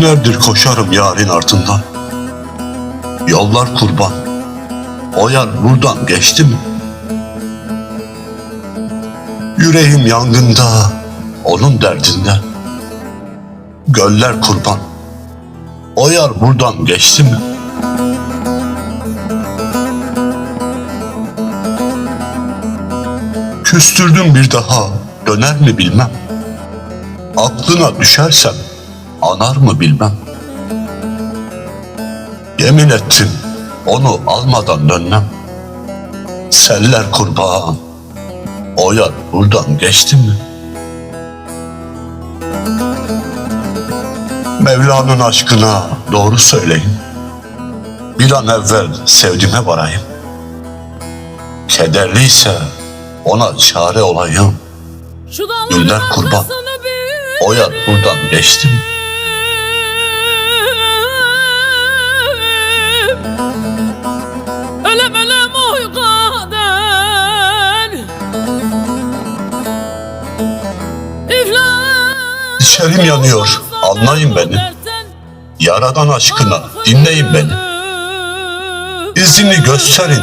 Günlerdir koşarım yarın ardından. Yollar kurban. O yar buradan geçti mi? Yüreğim yangında, onun derdinde. Göller kurban. O yar buradan geçti mi? Küstürdüm bir daha, döner mi bilmem. Aklına düşersem, anar mı bilmem. Yemin ettim, onu almadan dönmem. Seller kurban, o yar buradan geçti mi? Mevla'nın aşkına doğru söyleyin. Bir an evvel sevdime varayım. Kederliyse ona çare olayım. Güller kurban. O yar buradan geçti mi? İçerim yanıyor, anlayın beni. Yaradan aşkına dinleyin beni. İzini gösterin,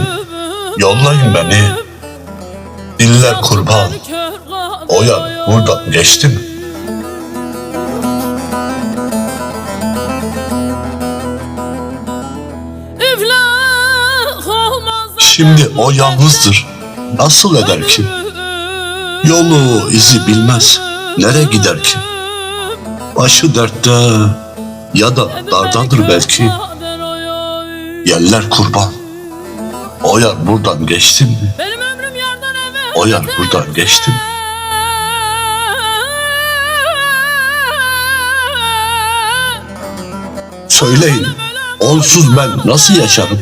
yollayın beni. Diller kurban, o yar buradan geçti mi? Şimdi o yalnızdır, nasıl eder ki? Yolu, izi bilmez, nere gider ki? Başı dertte ya da dardadır belki. Yeller kurban, o yar buradan geçti mi? O yar buradan geçti mi? Söyleyin, onsuz ben nasıl yaşarım?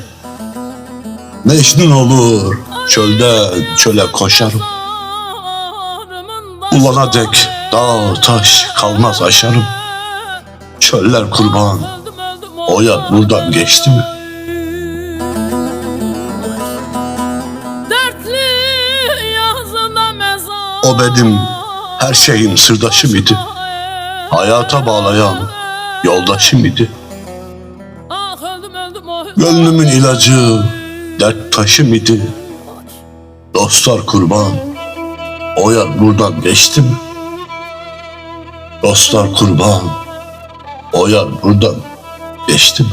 Mecnun olur, çölden çöle koşarım. Ulana dek dağ taş kalmaz aşarım. Çöller kurban, o yar buradan geçti mi? Dertli yazında mezar O benim her şeyim sırdaşım idi. Hayata bağlayan yoldaşım idi. Ah oy Gönlümün ilacı, dert taşım idi. Dostlar kurban, o yar buradan geçti mi? Dostlar kurban, o yar buradan geçti mi?